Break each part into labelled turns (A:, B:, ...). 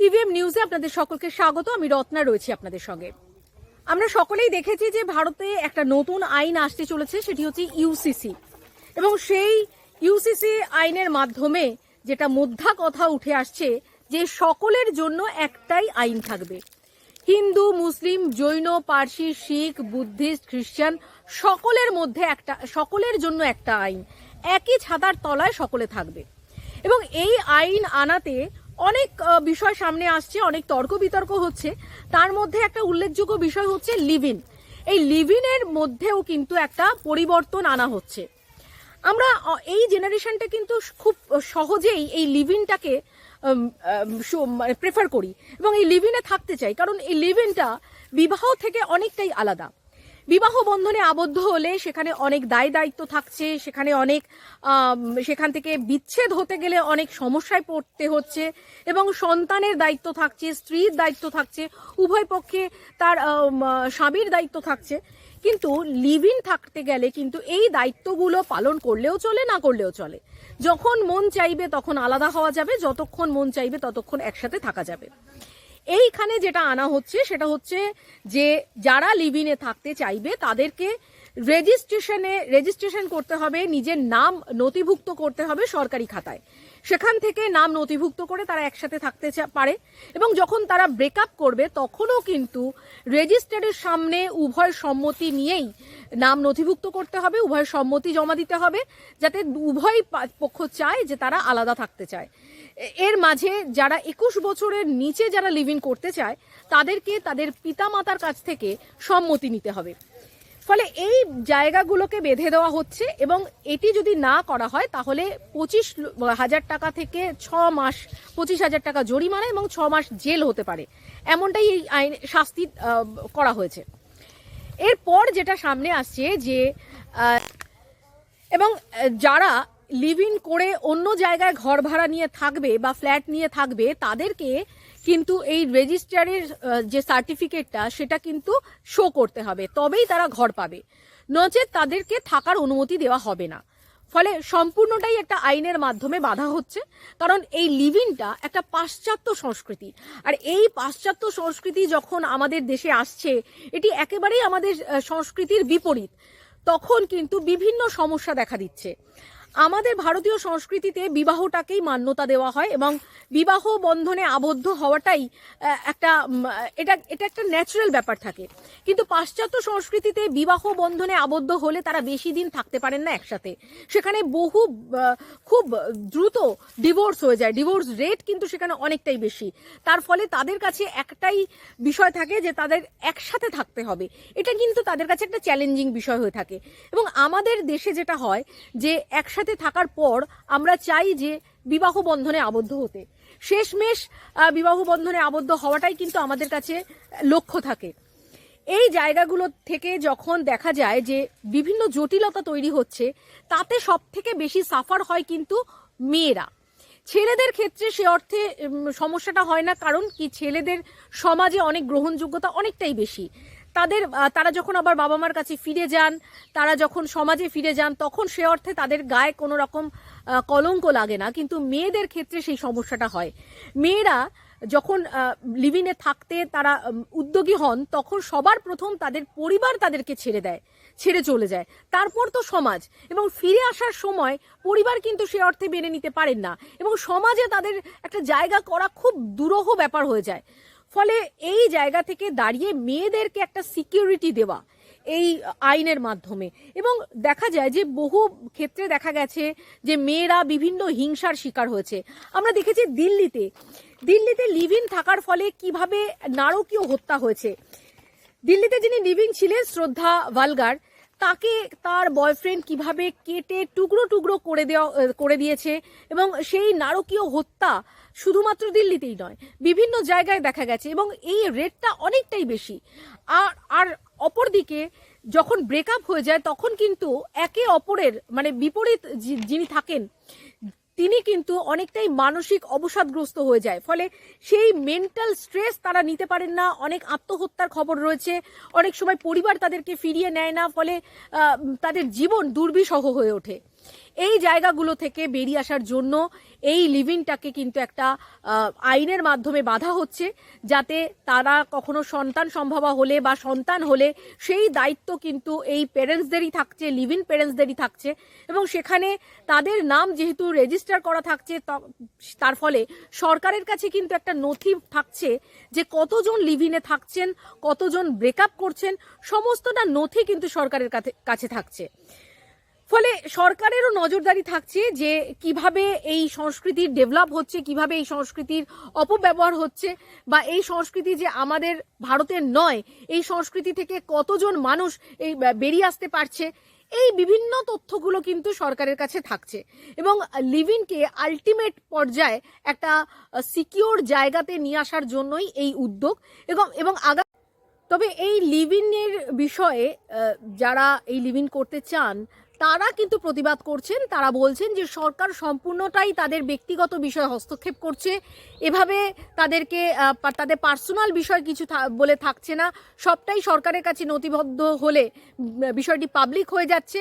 A: EVM নিউজে আপনাদের সকলকে স্বাগত। আমি রত্না রয়েছি আপনাদের সঙ্গে। আমরা সকলেই দেখেছি যে ভারতে একটা নতুন আইন আসতে চলেছে, সেটি হচ্ছে ইউসিসি এবং সেই ইউসিসি আইনের মাধ্যমে যেটা মধ্যা কথা উঠে আসছে, যে সকলের জন্য একটাই আইন থাকবে। Hindu, Muslim, Jain, Parsi, Sikh, Buddhist, Christian, সকলের মধ্যে একটা, সকলের জন্য একটা আইন। একই ছাতার তলায় সকলে থাকবে। এবং এই আইন আনাতে অনেক বিষয় সামনে আসছে, অনেক তর্ক বিতর্ক হচ্ছে। তার মধ্যে একটা উল্লেখযোগ্য বিষয় হচ্ছে লিভিন এই লিভিনের মধ্যেও কিন্তু একটা পরিবর্তন আনা হচ্ছে। আমরা এই জেনারেশনটা কিন্তু খুব সহজেই এই লিভিনটাকে প্রেফার করি এবং এই লিভিনে থাকতে চাই। কারণ এই লিভিনটা বিবাহ থেকে অনেকটাই আলাদা। বিবাহ বন্ধনে আবদ্ধ হলে সেখানে অনেক দায় দায়িত্ব থাকছে, সেখানে অনেক সেখান থেকে বিচ্ছেদ হতে গেলে অনেক সমস্যায় পড়তে হচ্ছে এবং সন্তানের দায়িত্ব থাকছে, স্ত্রীর দায়িত্ব থাকছে, উভয় পক্ষে তার স্বামীর দায়িত্ব থাকছে। কিন্তু লিভ ইন থাকতে গেলে কিন্তু এই দায়িত্বগুলো পালন করলেও চলে, না করলেও চলে। যখন মন চাইবে তখন আলাদা হওয়া যাবে, যতক্ষণ মন চাইবে ততক্ষণ একসাথে থাকা যাবে। এইখানে যেটা আনা হচ্ছে, সেটা হচ্ছে যে যারা লিভিনে থাকতে চাইবে, তাদেরকে রেজিস্ট্রেশনে রেজিস্ট্রেশন করতে হবে, নিজের নাম নথিভুক্ত করতে হবে সরকারি খাতায়। সেখান থেকে নাম নথিভুক্ত করে তারা একসাথে থাকতে পারে এবং যখন তারা ব্রেকআপ করবে, তখনও কিন্তু রেজিস্টারের সামনে উভয় সম্মতি নিয়েই নাম নথিভুক্ত করতে হবে, উভয় সম্মতি জমা দিতে হবে, যাতে উভয় পক্ষ চায় যে তারা আলাদা থাকতে চায়। এর মাঝে যারা একুশ বছরের নিচে যারা লিভিং করতে চায়, তাদেরকে তাদের পিতামাতার কাছ থেকে সম্মতি নিতে হবে। ফলে এই জায়গাগুলোকে বেঁধে দেওয়া হচ্ছে এবং এটি যদি না করা হয়, তাহলে পঁচিশ হাজার টাকা থেকে ছ মাস, পঁচিশ হাজার টাকা জরিমানা এবং ছ মাস জেল হতে পারে। এমনটাই এই আইন, শাস্তি করা হয়েছে। এরপর যেটা সামনে আসছে যে এবং যারা লিভ ইন করে অন্য জায়গায় ঘর ভাড়া নিয়ে থাকবে বা ফ্ল্যাট নিয়ে থাকবে, তাদেরকে কিন্তু এই রেজিস্ট্রারের যে সার্টিফিকেটটা, সেটা কিন্তু শো করতে হবে। তবেই তারা ঘর পাবে। নচেত তাদেরকে থাকার অনুমতি দেওয়া হবে না। ফলে সম্পূর্ণটাই একটা আইনের মাধ্যমে বাধা হচ্ছে। কারণ এই লিভিংটা একটা পাশ্চাত্য সংস্কৃতি। আর এই পাশ্চাত্য সংস্কৃতি যখন আমাদের দেশে আসছে, এটি একেবারেই আমাদের সংস্কৃতির বিপরীত। তখন কিন্তু বিভিন্ন সমস্যা দেখা দিচ্ছে। আমাদের ভারতীয় সংস্কৃতিতে বিবাহটাকেই মান্যতা দেওয়া হয় এবং বিবাহ বন্ধনে আবদ্ধ হওয়াটাই একটা এটা এটা একটা ন্যাচারাল ব্যাপার থাকে। কিন্তু পাশ্চাত্য সংস্কৃতিতে বিবাহ বন্ধনে আবদ্ধ হলে তারা বেশি দিন থাকতে পারেন না একসাথে। সেখানে বহু খুব দ্রুত ডিভোর্স হয়ে যায়। ডিভোর্স রেট কিন্তু সেখানে অনেকটাই বেশি। তার ফলে তাদের কাছে একটাই বিষয় থাকে যে তাদের একসাথে থাকতে হবে। এটা কিন্তু তাদের কাছে একটা চ্যালেঞ্জিং বিষয় হয়ে থাকে। এবং আমাদের দেশে যেটা হয় যে একসাথে থাকার পর আমরা চাই যে বিবাহ বন্ধনে আবদ্ধ হতে। শেষমেশ বিবাহ বন্ধনে আবদ্ধ হওয়াটাই কিন্তু আমাদের কাছে লক্ষ্য থাকে। এই জায়গাগুলো থেকে যখন দেখা যায় যে বিভিন্ন জটিলতা তৈরি হচ্ছে, তাতে সব থেকে বেশি সাফার হয় কিন্তু মেয়েরা। ছেলেদের ক্ষেত্রে সে অর্থে সমস্যাটা হয় না, কারণ কি ছেলেদের সমাজে অনেক গ্রহণযোগ্যতা অনেকটাই বেশি। তাদের তারা যখন আবার বাবা মার কাছে ফিরে যান, তারা যখন সমাজে ফিরে যান, তখন সে অর্থে তাদের গায়ে কোনো রকম কলঙ্ক লাগে না। কিন্তু মেয়েদের ক্ষেত্রে সেই সমস্যাটা হয়। মেয়েরা যখন লিভিনে থাকতে তারা উদ্যোগী হন, তখন সবার প্রথম তাদের পরিবার তাদেরকে ছেড়ে দেয়, ছেড়ে চলে যায়। তারপর তো সমাজ। এবং ফিরে আসার সময় পরিবার কিন্তু সে অর্থে মেনে নিতে পারেন না। এবং সমাজে তাদের একটা জায়গা করা খুব দুরূহ ব্যাপার হয়ে যায়। ফলে এই জায়গা থেকে দাঁড়িয়ে মেয়েদেরকে একটা সিকিউরিটি দেওয়া এই আইনের মাধ্যমে। এবং দেখা যায় যে বহু ক্ষেত্রে দেখা গেছে যে মেয়েরা বিভিন্ন হিংসার শিকার হয়েছে। আমরা দেখেছি দিল্লিতে দিল্লিতে লিভ থাকার ফলে কীভাবে নারকীয় হত্যা হয়েছে। দিল্লিতে যিনি লিভিং ছিলেন শ্রদ্ধা ভালগার তাকে তার বয়ফ্রেন্ড কীভাবে কেটে টুকরো টুকরো করে দেওয়া করে দিয়েছে এবং সেই নারকীয় হত্যা শুধুমাত্র দিল্লিতেই নয়, বিভিন্ন জায়গায় দেখা গেছে এবং এই রেটটা অনেকটাই বেশি। আর আর অপরদিকে যখন ব্রেকআপ হয়ে যায় তখন কিন্তু একে অপরের মানে বিপরীত যিনি থাকেন তিনি কিন্তু অনেকটাই মানসিক অবসাদগ্রস্ত হয়ে যায়। ফলে সেই মেন্টাল স্ট্রেস তারা নিতে পারেন না, অনেক আত্মহত্যার খবর রয়েছে, অনেক সময় পরিবার তাদেরকে ফিরিয়ে নেয় না, ফলে তাদের জীবন দুর্বিষহ হয়ে ওঠে। এই জায়গাগুলো থেকে বেরিয়ে আসার জন্য এই লিভিংটাকে কিন্তু একটা আইনের মাধ্যমে বাধা হচ্ছে, যাতে তারা কখনো সন্তান সম্ভবা হলে বা সন্তান হলে সেই দায়িত্ব কিন্তু এই পেরেন্টসদেরই থাকছে লিভ ইন পেরেন্টসদেরই থাকছে। এবং সেখানে তাদের নাম যেহেতু রেজিস্টার করা থাকছে তার ফলে সরকারের কাছে কিন্তু একটা নথি থাকছে যে কতজন লিভিনে থাকছেন, কতজন ব্রেকআপ করছেন, সমস্তটা নথি কিন্তু সরকারের কাছে থাকছে। ফলে সরকারেরও নজরদারি থাকছে যে কীভাবে এই সংস্কৃতির ডেভেলপ হচ্ছে, কীভাবে এই সংস্কৃতির অপব্যবহার হচ্ছে বা এই সংস্কৃতি যে আমাদের ভারতের নয়, এই সংস্কৃতি থেকে কতজন মানুষ এই বেরিয়ে আসতে পারছে, এই বিভিন্ন তথ্যগুলো কিন্তু সরকারের কাছে থাকছে। এবং লিভিংকে আলটিমেট পর্যায়ে একটা সিকিওর জায়গাতে নিয়ে আসার জন্যই এই উদ্যোগ এবং এবং আগা তবে এই লিভিনের বিষয়ে যারা এই লিভিন করতে চান তারা কিন্তু প্রতিবাদ করছেন। তারা বলছেন যে সরকার সম্পূর্ণটাই তাদের ব্যক্তিগত বিষয় হস্তক্ষেপ করছে। এভাবে তাদেরকে তাদের পার্সোনাল বিষয় কিছু বলে থাকছে না। সবটাই সরকারের কাছে নথিবদ্ধ হলে বিষয়টি পাবলিক হয়ে যাচ্ছে।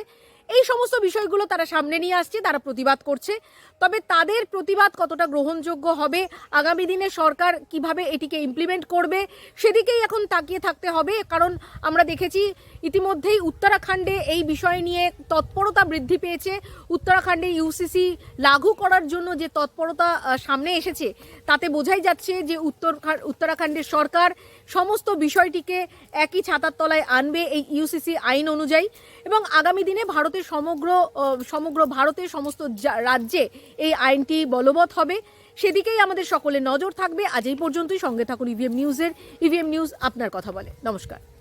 A: এই সমস্ত বিষয়গুলো তারা সামনে নিয়ে আসছে, তারা প্রতিবাদ করছে। তবে তাদের প্রতিবাদ কতটা গ্রহণযোগ্য হবে? আগামী দিনে সরকার কীভাবে এটিকে ইমপ্লিমেন্ট করবে? সেদিকেই এখন তাকিয়ে থাকতে হবে, কারণ আমরা দেখেছি ইতিমধ্যেই উত্তরাখণ্ডে এই বিষয় নিয়ে তৎপরতা বৃদ্ধি পেয়েছে। উত্তরাখণ্ডে ইউসিসি লাগু করার জন্য যে তৎপরতা সামনে এসেছে, তাতে বোঝাই যাচ্ছে যে উত্তর উত্তরাখণ্ডের সরকার সমস্ত বিষয়টিকে একই ছাতার তলায় আনবে এই ইউসিসি আইন অনুযায়ী। এবং আগামী দিনে ভারতের সমগ্র আহ, সমগ্র ভারতের সমস্ত রাজ্যে এই আইনটি বলবৎ হবে। সেদিকেই আমাদের সকলে নজর থাকবে। আজ এই পর্যন্তই। সঙ্গে থাকুন ইভিএম নিউজের ইভিএম নিউজ আপনার কথা বলে। নমস্কার।